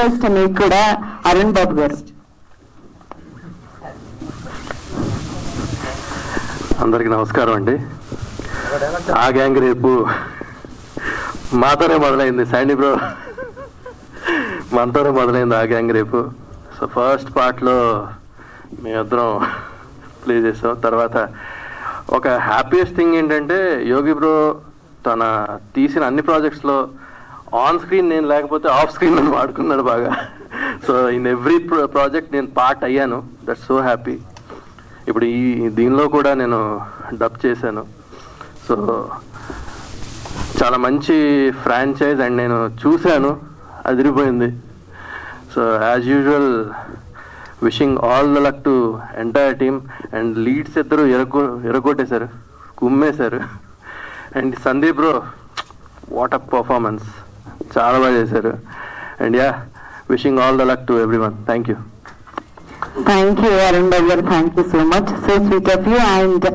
Best మీకు కూడా అరుణ్ బాబు గారు. అందరికి నమస్కారం అండి. ఆ గ్యాంగ్ రేపు మాతోనే మొదలైంది. శాండీ బ్రో మనతోనే మొదలైంది ఆ గ్యాంగ్ రేపు. సో ఫస్ట్ పార్ట్లో మేమిద్దరం ప్లే చేసాం తర్వాత ఒక హ్యాపీయెస్ట్ థింగ్ ఏంటంటే యోగి బ్రో తన తీసిన అన్ని ప్రాజెక్ట్స్లో ఆన్ స్క్రీన్ నేను లేకపోతే ఆఫ్ స్క్రీన్ నన్ను వాడుకున్నాడు బాగా. సో ఇన్ ఎవ్రీ ప్రాజెక్ట్ నేను పార్ట్ అయ్యాను. దట్స్ సో హ్యాపీ ఇప్పుడు ఈ దీనిలో కూడా నేను డబ్ చేశాను. సో చాలా మంచి ఫ్రాంచైజ్ అండ్ నేను చూశాను. అదిరిపోయింది. So as usual wishing all the luck to entire team and leads ఇద్దరు ఎరగొ ఎరగొట్టేశారు. కుమ్మేశారు. And Sandeep bro what a performance చాలా బాగా చేశారు. And ya wishing all the luck to everyone thank you thank you Arun Babu garu. Thank you so much so sweet of you and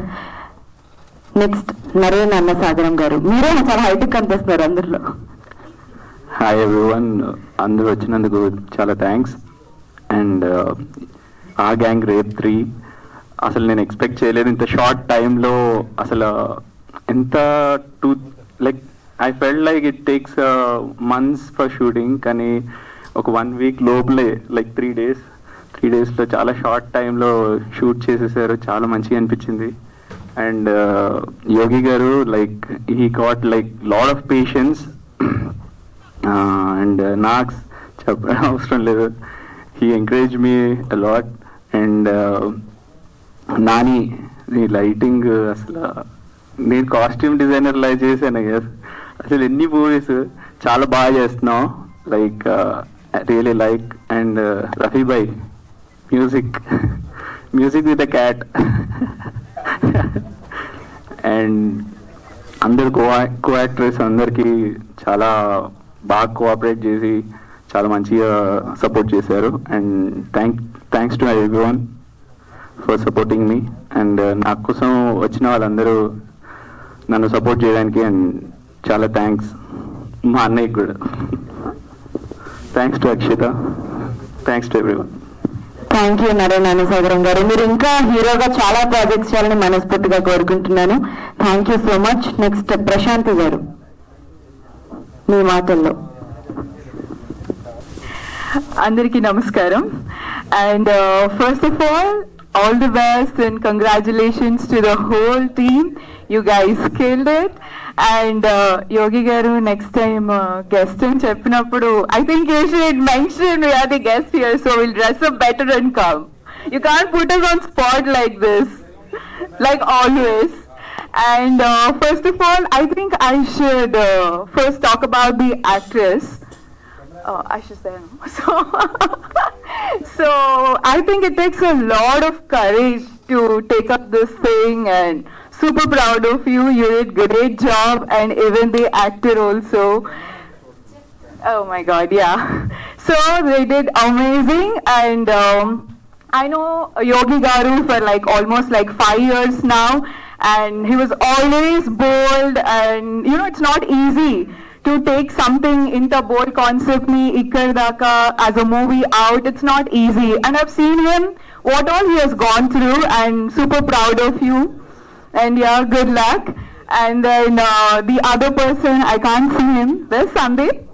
next Naren Annasagaram garu. మీరే చాలా height కనిపిస్తున్నారు అందరిలో. Hi everyone అందరూ వచ్చినందుకు చాలా thanks and Aa gang rape three అసలు నేను expect చేయలేదు ఇంత షార్ట్ టైంలో అసలు ఎంత too like I felt like it takes months for shooting కానీ ఒక వన్ వీక్ లోపలే లైక్ త్రీ డేస్ త్రీ డేస్లో చాలా షార్ట్ టైంలో షూట్ చేసేసారు చాలా మంచిగా అనిపించింది. And uh, Yogi garu like he got like lot of patience and నాకు చెప్పడం అవసరం లేదు. He encourage me a lot and Nani lighting అసలు నేను కాస్ట్యూమ్ డిజైనర్ లై చేశాను కదా అసలు ఎన్ని మూవీస్ చాలా బాగా చేస్తున్నావు. Like really like and Rafi bye music music with a cat and అందరు కో కో యాక్టర్స్ అందరికి చాలా బాగా కోఆపరేట్ చేసి చాలా మంచిగా సపోర్ట్ చేశారు. And thank thanks to everyone for supporting me and నా కోసం వచ్చిన వాళ్ళందరూ నన్ను సపోర్ట్ చేయడానికి అండ్ చాలా థ్యాంక్స్ మా అన్నయ్యకి కూడా. Thanks to Akshitha thanks to everyone thank you Naren Annasagaram garu. మీరు ఇంకా హీరోగా చాలా ప్రాజెక్ట్స్ చేయాలని మనస్ఫూర్తిగా కోరుకుంటున్నాను. Thank you so much next Prashanthi garu. మీ మాటల్లో. అందరికీ నమస్కారం. And first of all all the best and congratulations to the whole team you guys skilled it and Yogi garu next time guest అని చెప్పినప్పుడు I think you should mention are the guest here so will dress up better and come you can't put us on spot like this like always. And uh, first of all, I think I should uh, first talk about the actress. Uh, I should say no. So, so I think it takes a lot of courage to take up this thing, and super proud of you. You did great job, and even the actor also. Oh my God, yeah. So they did amazing, and um, I know Yogi Garu for like almost like five years now, and he was always bold, and you know it's not easy to take something into bold concept ni ikkar daka as a movie out. It's not easy, and I've seen him what all he has gone through, and super proud of you. And yeah, good luck. And then uh, the other person, I can't see him. There's Sandeep.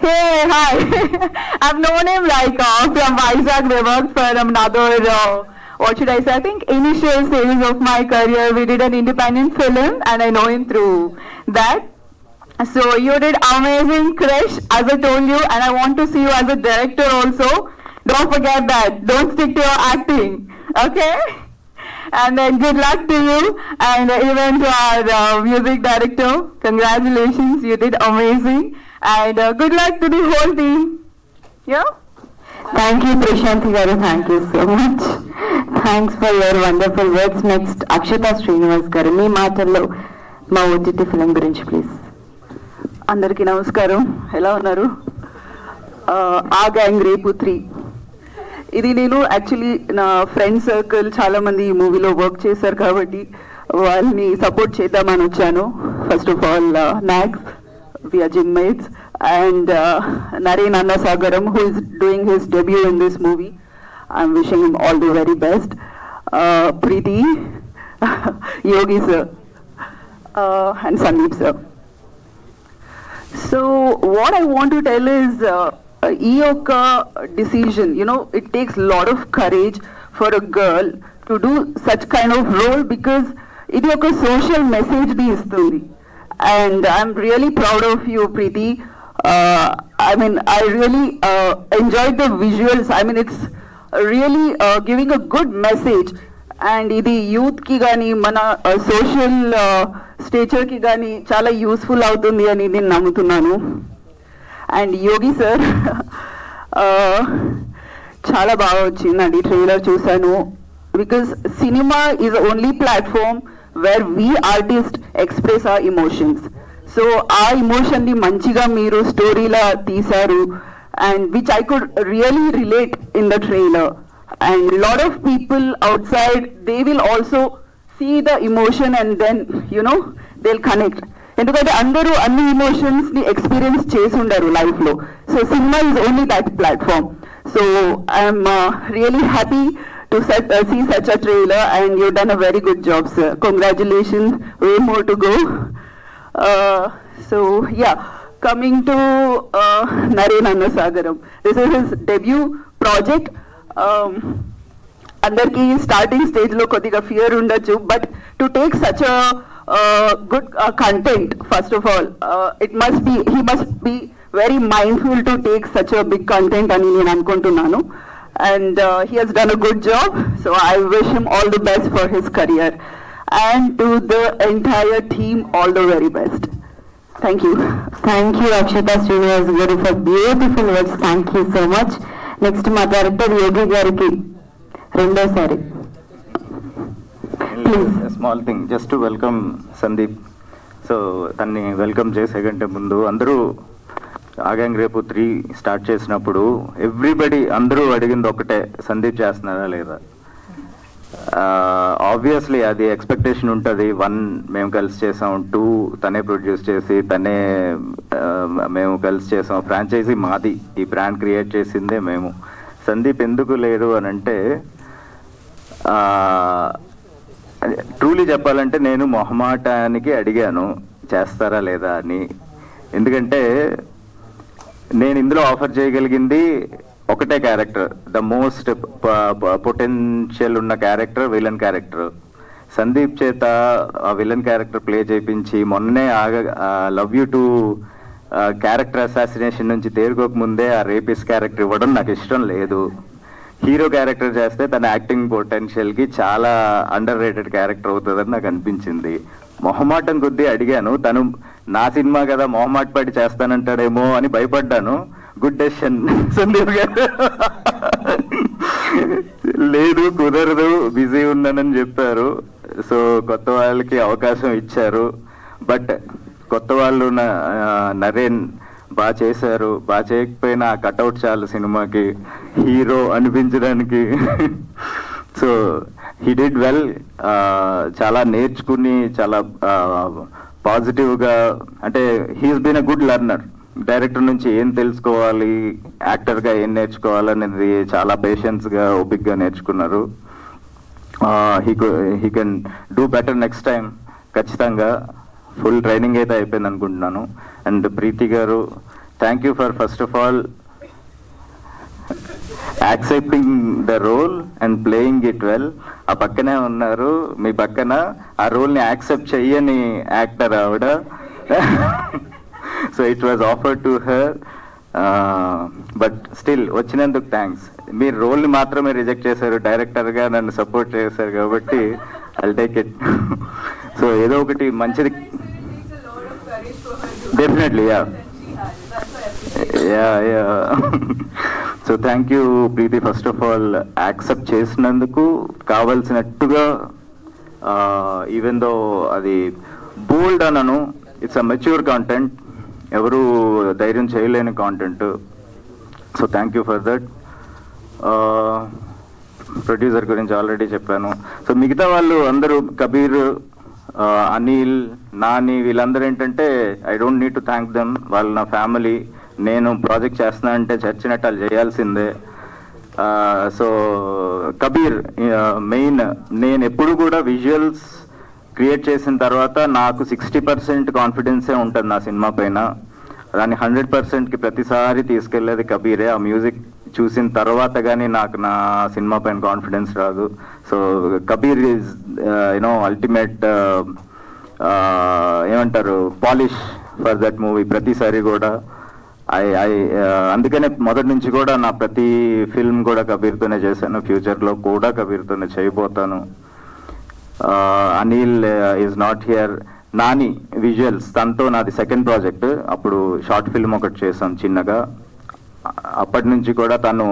Hey, hi. I've known him like uh, from Vizag. We worked for another, uh, what should I say? I think initial stages of my career, we did an independent film, and I know him through that. So you did amazing, Krish, as I told you, and I want to see you as a director also. Don't forget that. Don't stick to your acting, okay? And then good luck to you, and even to our uh, music director. Congratulations, you did amazing, and uh, good luck to the whole team. Yeah. Thank you Prashanthi garu thank you so much thanks for your wonderful words next Akshatha Srinivas garu మీ మాటల్లో మా OTT film గురించి please అందరికీ నమస్కారం ఎలా ఉన్నారు ఆ, ఆ gang రేపు త్రీ ఇది నేను యాక్చువల్లీ నా ఫ్రెండ్ సర్కిల్ చాలా మంది ఈ మూవీలో వర్క్ చేశారు కాబట్టి వాళ్ళని సపోర్ట్ చేద్దామని వచ్చాను. First of all Nags we are gym mates and Naren Annasagaram who is doing his debut in this movie I'm wishing him all the very best Preethi Yogi sir and Sandeep sir so what I want to tell is ఈ యొక్క decision you know it takes lot of courage for a girl to do such kind of role of ఇది ఒక social మెసేజ్ని ఇస్తుంది. And I'm really proud of you Preethi I mean I really enjoy the visuals I mean it's really giving a good message and ఇది యూత్కి కానీ మన social స్టేచర్కి కానీ చాలా యూస్ఫుల్ అవుతుంది అని నేను నమ్ముతున్నాను. అండ్ యోగి సార్ చాలా బాగా వచ్చిందండి ట్రైలర్ చూశాను. Because cinema is only platform where we artist express uh emotions so uh ఇమోషన్ని మంచిగా మీరు స్టోరీలా తీశారు. And which I could really relate in the trailer and lot of people outside they will also see the emotion and then you know they will connect ఎందుకంటే అందరూ అన్ని ఇమోషన్స్ని experience చేసి ఉండరు లైఫ్లో so cinema is only that platform so I'm really happy to set see such a trailer and you done a very good job sir congratulations way more to go so ya coming to Naren Annasagaram this is his debut project అందరికీ starting స్టేజ్లో కొద్దిగా fear ఉండొచ్చు but to take such Good content first of all it must be he must be very mindful to take such big content అని నేను అనుకుంటున్నాను and he has done a good job so I wish him all the best for his career and to the entire team all the very best thank you thank you Akshata Srinivas garu for beautiful words thank you so much next మా director యోగి గారికి రెండోసారి Please. Small thing just to welcome Sandeep so తన్ని welcome చేసే కంటే ముందు అందరూ ఆగాంగ్ రేపు three start చేసినప్పుడు ఎవ్రీబడి అందరూ అడిగింది ఒకటే సందీప్ చేస్తున్నారా లేదా? ఆబ్వియస్లీ అది ఎక్స్పెక్టేషన్ ఉంటుంది. వన్ మేము కలిసి చేసాం టూ తనే ప్రొడ్యూస్ చేసి తనే మేము కలిసి చేసాం. ఫ్రాంచైజీ మాది ఈ బ్రాండ్ క్రియేట్ చేసిందే మేము. సందీప్ ఎందుకు లేదు అని అంటే ట్రూలీ చెప్పాలంటే నేను మొహమాటానికి అడిగాను చేస్తారా లేదా అని. ఎందుకంటే నేను ఇందులో ఆఫర్ చేయగలిగింది ఒకటే క్యారెక్టర్ ద మోస్ట్ పొటెన్షియల్ ఉన్న క్యారెక్టర్ విలన్ క్యారెక్టర్ సందీప్ చేత ఆ విలన్ క్యారెక్టర్ ప్లే చేయించి మొన్నే ఆగ love you too character assassination నుంచి తేరుకోకముందే ఆ రేపిస్ క్యారెక్టర్ ఇవ్వడం నాకు ఇష్టం లేదు. హీరో క్యారెక్టర్ చేస్తే తన యాక్టింగ్ పొటెన్షియల్కి చాలా అండర్ రేటెడ్ క్యారెక్టర్ అవుతుందని నాకు అనిపించింది. మొహమాటం కొద్దీ అడిగాను తను నా సినిమా కదా మొహమాట పడి చేస్తానంటాడేమో అని భయపడ్డాను. గుడ్ డెసిషన్ సందీప్ గారు. లేదు కుదరదు బిజీ ఉన్నానని చెప్పారు. సో కొత్త వాళ్ళకి అవకాశం ఇచ్చారు. బట్ కొత్త వాళ్ళు నరేన్ బాగా చేశారు బాగా చేయకపోయినా కట్అవుట్ చాలు సినిమాకి. Hero అనిపించడానికి. So he did well చాలా నేర్చుకుని చాలా పాజిటివ్గా అంటే he's been a good learner director నుంచి ఏం తెలుసుకోవాలి యాక్టర్గా ఏం ఏం నేర్చుకోవాలనేది చాలా పేషెన్స్గా ఓపిక్గా నేర్చుకున్నారు. He he can do better next time ఖచ్చితంగా. ఫుల్ ట్రైనింగ్ అయితే అయిపోయింది అనుకుంటున్నాను. అండ్ ప్రీతి గారు thank you for first of all accepting the role and playing it well ఆ పక్కనే ఉన్నారు మీ పక్కన ఆ రోల్ని యాక్సెప్ట్ చెయ్యని యాక్టర్ ఆవిడ. So it was offer to her but still వచ్చినందుకు థ్యాంక్స్ మీరు రోల్ని మాత్రమే రిజెక్ట్ చేశారు డైరెక్టర్గా నన్ను సపోర్ట్ చేశారు కాబట్టి ఐల్ టేక్ ఇట్ సో ఏదో ఒకటి మంచిది. Definitely ya ya ya so thank you Preethi first of all accept చేసినందుకు కావలసినట్టుగా uh, ఈవెన్ దో అది బోల్డ్ అనను ఇట్స్ అ మెచ్యూర్ కాంటెంట్ ఎవరు ధైర్యం చేయలేని content so thank you for that producer గురించి ఆల్రెడీ చెప్పాను. సో మిగతా వాళ్ళు అందరూ కబీర్ అనిల్ నాని వీళ్ళందరూ ఏంటంటే I don't need to thank them వాళ్ళు నా ఫ్యామిలీ. నేను ప్రాజెక్ట్ చేస్తున్నా అంటే చచ్చినట్టు వాళ్ళు చేయాల్సిందే. సో కబీర్ మెయిన్ నేను ఎప్పుడు కూడా విజువల్స్ క్రియేట్ చేసిన తర్వాత నాకు సిక్స్టీ పర్సెంట్ కాన్ఫిడెన్సే ఉంటుంది నా సినిమా పైన. దాన్ని హండ్రెడ్ పర్సెంట్కి ప్రతిసారి తీసుకెళ్ళేది కబీరే ఆ మ్యూజిక్. చూసిన తర్వాత కానీ నాకు నా సినిమా పైన కాన్ఫిడెన్స్ రాదు. So Kabir is you know ultimate ఏమంటారు పాలిష్ ఫర్ దట్ మూవీ ప్రతిసారి కూడా. ఐ ఐ అందుకనే మొదటి నుంచి కూడా నా ప్రతి ఫిల్మ్ కూడా కబీర్తోనే చేశాను. ఫ్యూచర్లో కూడా కబీర్తోనే చేయబోతాను. Anil is not here Nani visuals తనతో నాది సెకండ్ ప్రాజెక్ట్ అప్పుడు షార్ట్ ఫిల్మ్ ఒకటి చేశాం చిన్నగా. అప్పటి నుంచి కూడా తను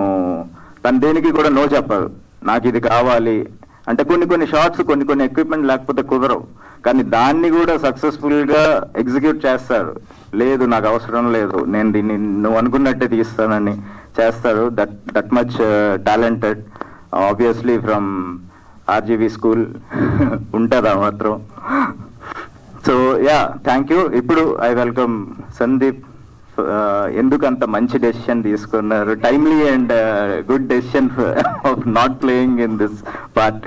తను దేనికి కూడా నో చెప్పదు. నాకు ఇది కావాలి. అంటే కొన్ని కొన్ని షార్ట్స్ కొన్ని కొన్ని ఎక్విప్మెంట్ లేకపోతే కుదరవు. కానీ దాన్ని కూడా సక్సెస్ఫుల్గా ఎగ్జిక్యూట్ చేస్తారు. లేదు నాకు అవసరం లేదు. నేను దీన్ని నువ్వు అనుకున్నట్టే తీస్తానని చేస్తారు. That that much talented obviously from RGV school ఉంటుందా మాత్రం? సో యా థ్యాంక్ యూ ఇప్పుడు ఐ వెల్కమ్ సందీప్ ఎందుకు అంత మంచి డెసిషన్ తీసుకున్నారు? Timely and good decision of not playing in this part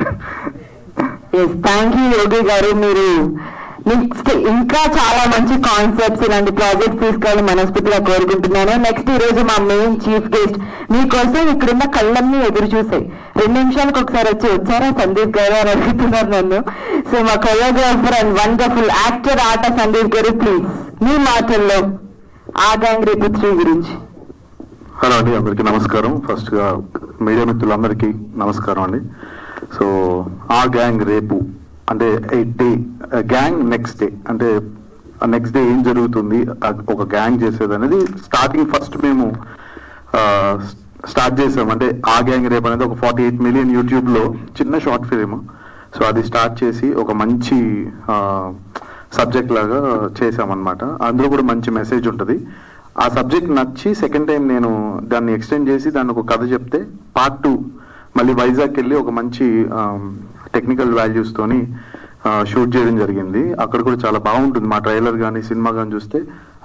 thank you Yogi garu. మీరు నెక్స్ట్ ఇంకా చాలా మంచి కాన్సెప్ట్స్ ఇలాంటి ప్రాజెక్ట్స్ తీసుకోవాలని మనస్ఫూర్తిగా కోరుకుంటున్నాను. నెక్స్ట్ ఈ రోజు మా మెయిన్ చీఫ్ గెస్ట్ మీకోసం ఇక్కడున్న కళ్ళన్నీ ఎదురు చూసాయి రెండు నిమిషాలకు ఒకసారి వచ్చి వచ్చారా? సందీప్ గారు అని అడుగుతున్నారు నన్ను. సో మా కొరియోగ్రాఫర్ అండ్ వండర్ఫుల్ యాక్టర్ ఆట సందీప్ గారు ప్లీజ్ మీ మాటల్లో ఆ గ్యాంగ్ రేపు త్రీ గురించి. హలో అండి అందరికీ నమస్కారం. ఫస్ట్గా మీడియా మిత్రులందరికీ నమస్కారం అండి. సో ఆ గ్యాంగ్ రేపు అంటే eight day gang next day అంటే నెక్స్ట్ డే ఏం జరుగుతుంది ఒక గ్యాంగ్ చేసేది అనేది స్టార్టింగ్ ఫస్ట్ మేము స్టార్ట్ చేసాం. అంటే ఆ గ్యాంగ్ రేపు అనేది ఒక ఫార్టీ ఎయిట్ మిలియన్ యూట్యూబ్లో చిన్న షార్ట్ ఫిలిం సో అది స్టార్ట్ చేసి ఒక మంచి సబ్జెక్ట్ లాగా చేసామన్నమాట అందులో కూడా మంచి మెసేజ్ ఉంటుంది. ఆ సబ్జెక్ట్ నచ్చి సెకండ్ టైం నేను దాన్ని ఎక్స్టెండ్ చేసి దాన్ని ఒక కథ చెప్తే పార్ట్ టూ మళ్ళీ వైజాగ్ వెళ్ళి ఒక మంచి టెక్నికల్ వాల్యూస్ తోని షూట్ చేయడం జరిగింది. అక్కడ కూడా చాలా బాగుంటుంది. మా ట్రైలర్ కానీ సినిమా కానీ చూస్తే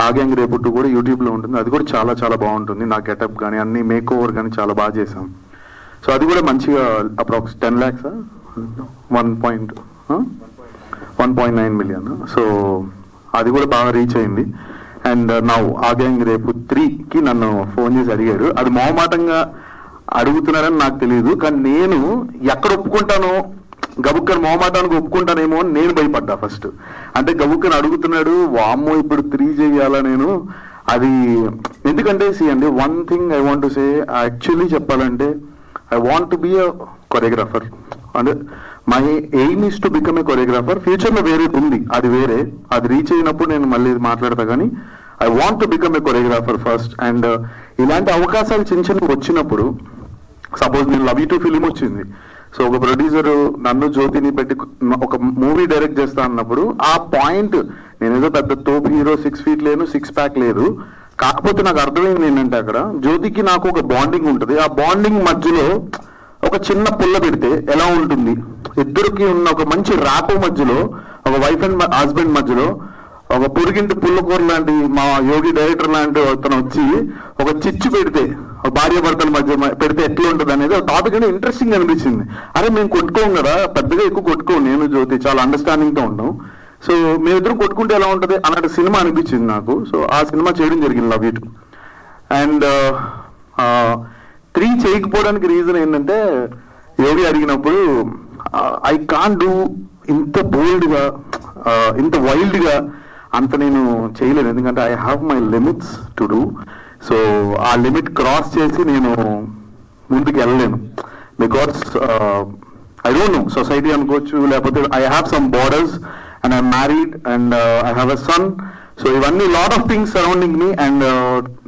ఆగ్యాంగ్ రేపుట్టు రేపు టూ కూడా యూట్యూబ్లో ఉంటుంది. అది కూడా చాలా చాలా బాగుంటుంది. నా గెటప్ కానీ అన్ని మేక్ ఓవర్ కానీ చాలా బాగా చేసాం సో అది కూడా మంచిగా approx ten lakhs one point one point nine million so అది కూడా బాగా రీచ్ అయింది. అండ్ నా ఆ గ్యాంగ్ రేపు త్రీకి నన్ను ఫోన్ చేసి అడిగారు. అది మొహమాటంగా అడుగుతున్నారని నాకు తెలియదు కానీ నేను ఎక్కడ ఒప్పుకుంటానో గబుక్కని మొహమాటానికి ఒప్పుకుంటానేమో అని నేను భయపడ్డా ఫస్ట్ అంటే గబుక్కని అడుగుతున్నాడు వామ్మో ఇప్పుడు త్రీ చేయాలా నేను? అది ఎందుకంటే సి అండి one thing I want to say actually చెప్పాలంటే I want to be a choreographer and my aim is to become a choreographer ఫ్యూచర్లో వేరే ఉంది. అది వేరే. అది రీచ్ అయినప్పుడు నేను మళ్ళీ మాట్లాడతా కానీ I want to become a choreographer first and ఇలాంటి అవకాశాలు చిన్న చిన్న వచ్చినప్పుడు సపోజ్ నేను లవ్ యూ టు ఫిలిం వచ్చింది. సో ఒక ప్రొడ్యూసర్ నన్ను జ్యోతిని పెట్టి ఒక మూవీ డైరెక్ట్ చేస్తా అన్నప్పుడు ఆ పాయింట్ నేను ఏదో పెద్ద తోపు హీరో సిక్స్ ఫీట్ లేను సిక్స్ ప్యాక్ లేదు. కాకపోతే నాకు అర్థమైంది ఏంటంటే అక్కడ జ్యోతికి నాకు ఒక బాండింగ్ ఉంటుంది. ఆ బాండింగ్ మధ్యలో ఒక చిన్న పుల్ల పెడితే ఎలా ఉంటుంది? ఇద్దరికి ఉన్న ఒక మంచి ర్యాపో మధ్యలో ఒక వైఫ్ అండ్ హస్బెండ్ మధ్యలో ఒక పొరిగింటి పుల్లకూర లాంటి మా యోగి డైరెక్టర్ లాంటి అతను వచ్చి ఒక చిచ్చు పెడితే ఒక భార్య భర్తల మధ్య పెడితే ఎట్లా ఉంటుంది అనేది ఒక టాపిక్ అనేది ఇంట్రెస్టింగ్ అనిపించింది. అరే మేము కొట్టుకోం కదా పెద్దగా ఎక్కువ కొట్టుకోం నేను జ్యోతి చాలా అండర్స్టాండింగ్తో ఉంటాం సో మేమిద్దరం కొట్టుకుంటే ఎలా ఉంటుంది అన్నట్టు సినిమా అనిపించింది నాకు. సో ఆ సినిమా చేయడం జరిగింది లవ్ ఇట్. అండ్ త్రీ చేయకపోవడానికి రీజన్ ఏంటంటే యోగి అడిగినప్పుడు ఐ కాన్ డూ ఇంత బోల్డ్గా ఇంత వైల్డ్గా అంత నేను చేయలేను. ఎందుకంటే I have my limits to do so ఆ లిమిట్ క్రాస్ చేసి నేను ముందుకు వెళ్ళలేను. Because I don't know society అనుకోవచ్చు లేకపోతే I have some borders and I married and I have a son so ఇవన్నీ lot of things surrounding me and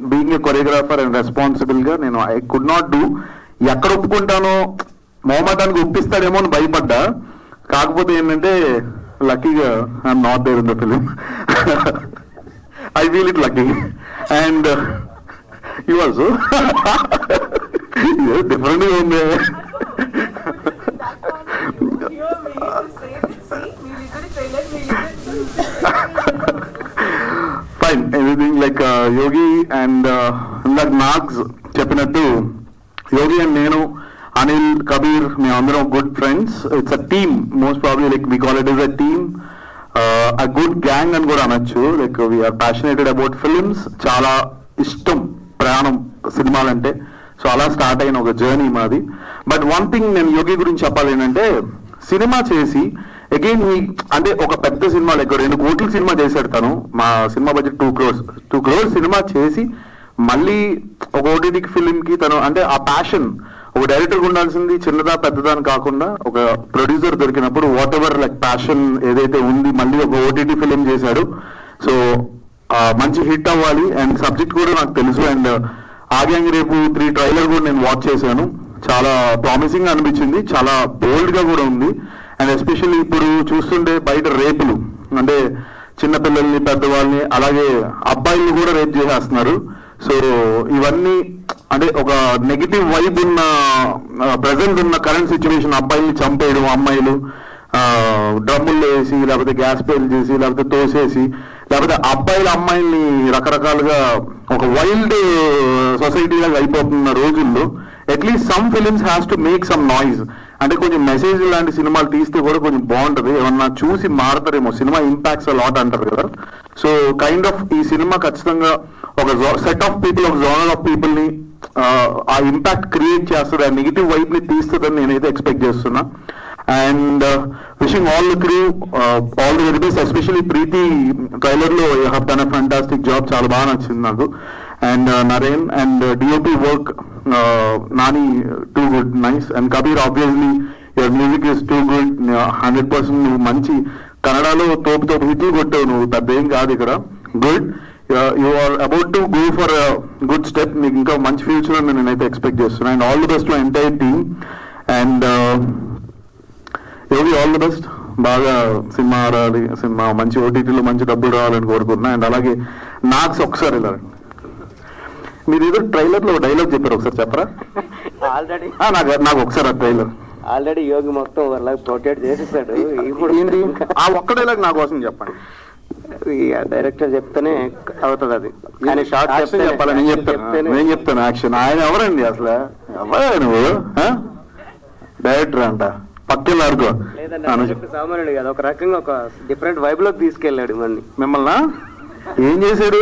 being a choreographer and రెస్పాన్సిబుల్గా నేను I could not do ఎక్కడ ఒప్పుకుంటానో మొహమాటానికి ఒప్పిస్తాడేమో అని భయపడ్డా. కాకపోతే ఏంటంటే లక్కీగా I'm not there in the film I feel it lucky and you also different ఉంది fine anything like Yogi and uh, ఇందాక నాగ్స్ చెప్పినట్టు యోగి అండ్ నేను అనిల్ కబీర్ మేమందరం good friends it's a team most probably like we call it is a team a good gang అని కూడా అనొచ్చు. Like we are passionated about films చాలా ఇష్టం ప్రయాణం సినిమాలంటే. సో అలా స్టార్ట్ అయిన ఒక జర్నీ మాది. బట్ వన్ థింగ్ నేను యోగి గురించి చెప్పాలి ఏంటంటే సినిమా చేసి అగైన్ అంటే ఒక పెద్ద సినిమా లైక్ రెండు కోట్ల సినిమా చేశాడు తను. మా cinema budget two crores two crores cinema చేసి మళ్ళీ ఒక ఓటీటీ ఫిలిం కి తను అంటే ఆ ప్యాషన్ ఒక డైరెక్టర్ ఉండాల్సింది చిన్నదా పెద్దదా అని కాకుండా ఒక ప్రొడ్యూసర్ దొరికినప్పుడు వాట్ ఎవర్ లైక్ ప్యాషన్ ఏదైతే ఉంది మళ్ళీ ఒక ఓటీటీ ఫిలిం చేశాడు. సో మంచి హిట్ అవ్వాలి. అండ్ సబ్జెక్ట్ కూడా నాకు తెలుసు. అండ్ ఆగ్యాంగ్ రేపు త్రీ ట్రైలర్ కూడా నేను వాచ్ చేశాను. చాలా ప్రామిసింగ్ అనిపించింది. చాలా బోల్డ్గా కూడా ఉంది. అండ్ ఎస్పెషల్లీ ఇప్పుడు చూస్తుంటే బయట రేపులు అంటే చిన్నపిల్లల్ని పెద్దవాళ్ళని అలాగే అబ్బాయిల్ని కూడా రేప్ చేసేస్తున్నారు. సో ఇవన్నీ అంటే ఒక నెగిటివ్ వైబ్ ఉన్న ప్రజెంట్ ఉన్న కరెంట్ సిచ్యువేషన్ అబ్బాయిల్ని చంపేయడం అమ్మాయిలు డ్రమ్ముల్లో వేసి లేకపోతే గ్యాస్ పేలు చేసి లేకపోతే తోసేసి లేకపోతే అబ్బాయిల అమ్మాయిల్ని రకరకాలుగా ఒక వైల్డ్ సొసైటీ లాగా అయిపోతున్న రోజుల్లో at least some films has to make some noise అంటే కొంచెం మెసేజ్ లాంటి సినిమాలు తీస్తే కూడా కొంచెం బాగుంటది. ఏమన్నా చూసి మారతారేమో. సినిమా ఇంపాక్ట్స్ లాట్ అంటారు కదా. సో కైండ్ ఆఫ్ ఈ సినిమా ఖచ్చితంగా ఒక సెట్ ఆఫ్ పీపుల్ ఒక జోనల్ ఆఫ్ పీపుల్ని ఆ, ఇంపాక్ట్ క్రియేట్ చేస్తుంది ఆ నెగిటివ్ వైప్ని తీస్తుందని నేనైతే ఎక్స్పెక్ట్ చేస్తున్నా. And wishing all the crew all the very best especially Preethi ట్రైలర్లో హ్యావ్ డన్ ఫంటాస్టిక్ జాబ్ చాలా బాగా నచ్చింది నాకు. And Naren and DOP work Nani too good nice and Kabir obviously your music is too good hundred percent నువ్వు మంచి కన్నడలో తోపు తోపు హిట్లు కొట్టావు నువ్వు పెద్ద కాదు ఇక్కడ. Good you are about to go for good step మీకు ఇంకా మంచి ఫ్యూచర్ నేనైతే ఎక్స్పెక్ట్ చేస్తున్నాను and all the best entire team and Yogi all the best బాగా సినిమా ఆడాలి సినిమా మంచి ఓటీటీలో మంచి డబ్బులు రావాలని కోరుకుంటున్నా. అండ్ అలాగే నాకు ఒకసారి ఇలా మీరు ఏదో ట్రైలర్లో డైలాగ్ చెప్పారు ఒకసారి చెప్పరా? ఆల్రెడీ నాకు నాకు ఒకసారి ఆ ట్రైలర్. ఆల్రెడీ యోగి మొత్తం వాళ్ళ ప్రొటెక్ట్ చేసేసాడు. ఇప్పుడు ఏంటి? ఆ ఒక్క డైలాగ్ నా కోసం చెప్పండి. డైరెక్టర్ చెప్తేనే అవుతుంది అది. కానీ షార్ట్ యాక్షన్ చెప్పాలి నేను చెప్తాను. నేను చెప్తాను యాక్షన్ ఆయన ఎవరండి అసలు? ఎవరా నువ్వు? డైరెక్టర్ అంట. పక్కన సామాన్యుడు కదా. ఒక రకంగా ఒక డిఫరెంట్ వైబ్లోకి తీసుకెళ్ళాడు మన్ని మిమ్మల్ని? ఏం చేశాడు?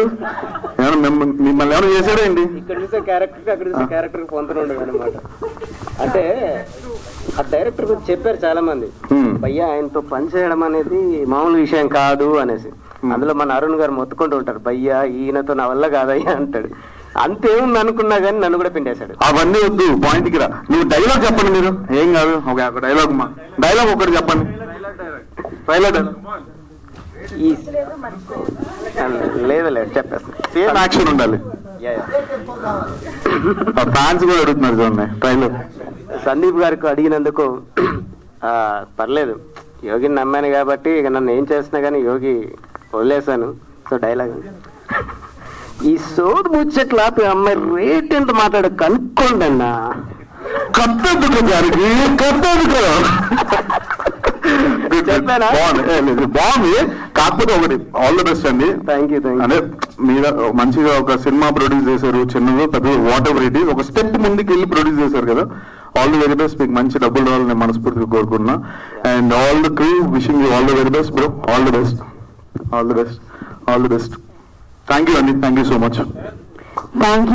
మిమ్మల్ని ఏమైనా చేశాడండి ఇక్కడ చూసే క్యారెక్టర్ అక్కడ చూసే క్యారెక్టర్కి పొందుతుండదు అనమాట అంటే ఆ డైరెక్టర్ గురించి చెప్పారు చాలా మంది Hmm. భయ్యా ఆయనతో పని చేయడం అనేది మామూలు విషయం కాదు అనేసి. అందులో మన అరుణ్ గారు మొత్తుకుంటూ ఉంటారు. భయ్యా ఈయనతో నా వల్ల కాదయ్యా అంటాడు. అంతేముంది అనుకున్నా కానీ నన్ను కూడా పిండేశాడు. అవన్నీ వద్దు పాయింట్కి రా. నువ్వు డైలాగ్ చెప్పండి మీరు. ఏం కాదు ఒక డైలాగ్ మా. డైలాగ్ ఒకటి చెప్పండి. ట్రైలర్ ఈ లేదు లేదు చెప్పేస్తాను సేమ్ యాక్షన్ ఉండాలి. ఫ్యాన్స్ కూడా అడుగుతున్నారు చూడండి ట్రైలర్. సందీప్ గారికి అడిగినందుకు ఆ, పర్లేదు. యోగిని నమ్మాను కాబట్టి ఇక నన్ను ఏం చేసినా కానీ యోగి వదిలేశాను. సో డైలాగ్ ఈ సోదు ముచ్చట్లు ఆపి అమ్మాయి రేట్ ఎంత మాట్లాడు కనుక్కోండి అన్నా. కత్తెందుకు గారికి? కత్తెందుకు చెప్పానా? బాగుంది? కాకపోతే ఒకటి ఆల్ ద బెస్ట్ అండి. థ్యాంక్ యూ థ్యాంక్ అంటే మీద మంచిగా ఒక సినిమా ప్రొడ్యూస్ చేశారు చిన్నది పెద్ద వాట్ ఎవర్ ఇట్ ఒక స్టెప్ ముందుకు వెళ్ళి ప్రొడ్యూస్ చేశారు కదా. ఆల్ ది వెరీ బెస్ట్ మీకు మంచి డబ్బులు రావాలని నేను మనస్ఫూర్తిగా కోరుకున్నా and all the crew wishing you all the very best bro all the best all the best all the best thank you అండి thank you so much thank